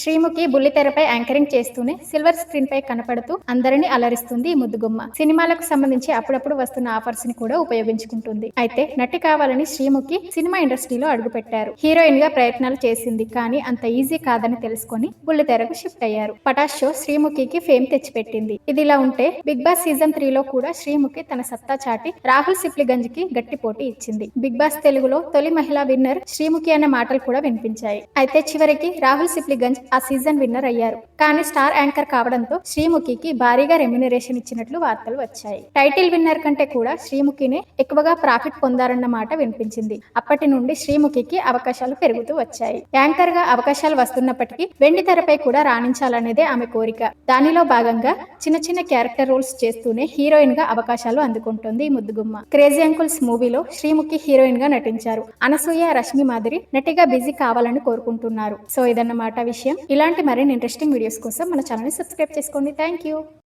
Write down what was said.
శ్రీముఖి బుల్లితెరపై యాంకరింగ్ చేస్తూనే silver screen పై కనపడుతూ అందరినీ అలరిస్తుంది ఈ ముద్దుగుమ్మ. సినిమాలకు సంబంధించి అప్పుడప్పుడు వస్తున్న ఆఫర్స్ని కూడా ఉపయోగించుకుంటుంది. అయితే నటి కావాలని శ్రీముఖి సినిమా ఇండస్ట్రీలో అడుగుపెట్టారు. హీరోయిన్గా ప్రయత్నాలు చేసింది కానీ అంత ఈజీ కాదని తెలుసుకొని బుల్లితెరకు షిఫ్ట్ అయ్యారు. పటాష్ షో శ్రీముఖికి ఫేమ్ తెచ్చిపెట్టింది. ఇది ఇలా ఉంటే బిగ్ బాస్ సీజన్ త్రీ లో కూడా శ్రీముఖి తన సత్తా చాటి రాహుల్ సిప్లిగంజ్కి గట్టి పోటీ ఇచ్చింది. బిగ్ బాస్ తెలుగులో తొలి మహిళా విన్నర్ శ్రీముఖి అనే మాటలు కూడా వినిపించాయి. అయితే చివరికి రాహుల్ సిప్లిగంజ్ ఆ సీజన్ విన్నర్ అయ్యారు. కానీ స్టార్ యాంకర్ కావడంతో శ్రీముఖికి భారీగా రెమ్యునరేషన్ ఇచ్చినట్లు వార్తలు వచ్చాయి. టైటిల్ విన్నర్ కంటే కూడా శ్రీముఖినే ఎక్కువగా ప్రాఫిట్ పొందారన్న మాట వినిపించింది. అప్పటి నుండి శ్రీముఖికి అవకాశాలు పెరుగుతూ వచ్చాయి. యాంకర్గా అవకాశాలు వస్తున్నప్పటికీ వెండి తెరపై కూడా రాణించాలనేదే ఆమె కోరిక. దానిలో భాగంగా చిన్న చిన్న క్యారెక్టర్ రోల్స్ చేస్తూనే హీరోయిన్గా అవకాశాలు అందుకుంటుంది ఈ ముద్దుగుమ్మ. క్రేజీ అంకుల్స్ మూవీలో శ్రీముఖి హీరోయిన్గా నటించారు. అనసూయ రష్మి మాదిరి నటిగా బిజీ కావాలని కోరుకుంటున్నారు. సో ఇదన్నమాట విషయం. ఇలాంటి మరిన్ని ఇంట్రెస్టింగ్ వీడియోస్ కోసం మన ఛానల్ని సబ్స్క్రైబ్ చేసుకోండి. Thank you